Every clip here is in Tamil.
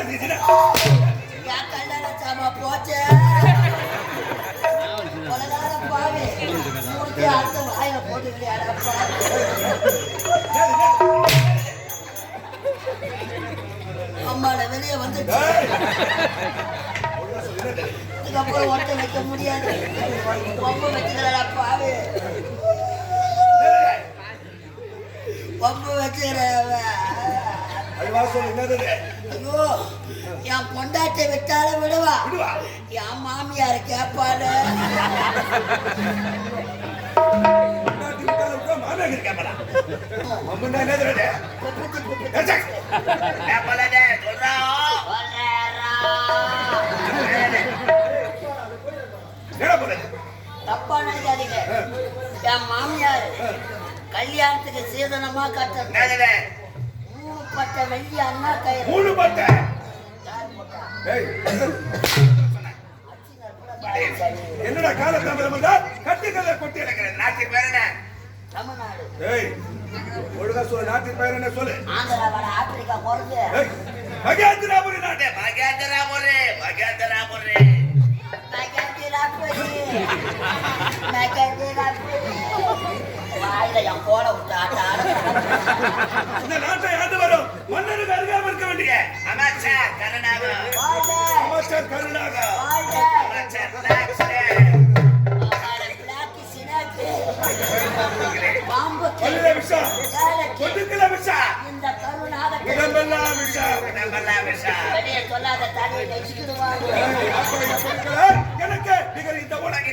போச்சே அடுத்த வாயில போட்டு விளையாட வெளியே வந்துச்சு இதுக்கப்புறம் ஒட்ட வைக்க முடியாது ஒம்பு வச்சுக்கிறா பாவு ஒம்பு வச்சுக்கிறவன் அதுவா சொல்லு என்னது? ஐயோ என் பொண்டாட்டை விட்டாலும் விடுவா. விடுவா? என் மாமியார் போறது தப்பா நினைக்காதீங்க என் மாமியார் கல்யாணத்துக்கு சீதனமா கட்டணும். பட்டை வெள்ளி அண்ணா கயிறு மூணு பட்டை. என்னடா கால தாமதம் வந்தா? கட்டுக்கல்ல கொட்டி எடுக்கிறது நாட்டின் பேர் என்ன? தமிழ்நாடு. ஏய் ஒழுங்கா சொல்லு நாட்டின் பேர் என்ன சொல்லு? ஆந்திரா வட ஆப்பிரிக்கா போறது மகேந்திராபுரி நாட்டே மகேந்திராபுரி மகேந்திராபுரி. மெகந்திராபுரி. மெகந்திராபுரி. வாயில என் கோல விட்டு ஆட்ட ஆட இந்த நாட்டை ஆண்டு வரும் மன்னருக்கு அருகாமல் இருக்க வேண்டிய அமைச்சர் விஷம் விஷம் இந்த விஷம் விஷம் சொல்லாத நெச்சுக்கிடுவாங்க எனக்கு நிகர் இந்த உலகினை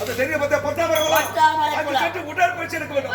அந்த தெரிய பத்த பத்தாமரை பத்தாமரை அது குலம். சற்று உடற்பயிற்சி எடுக்க வேண்டும்.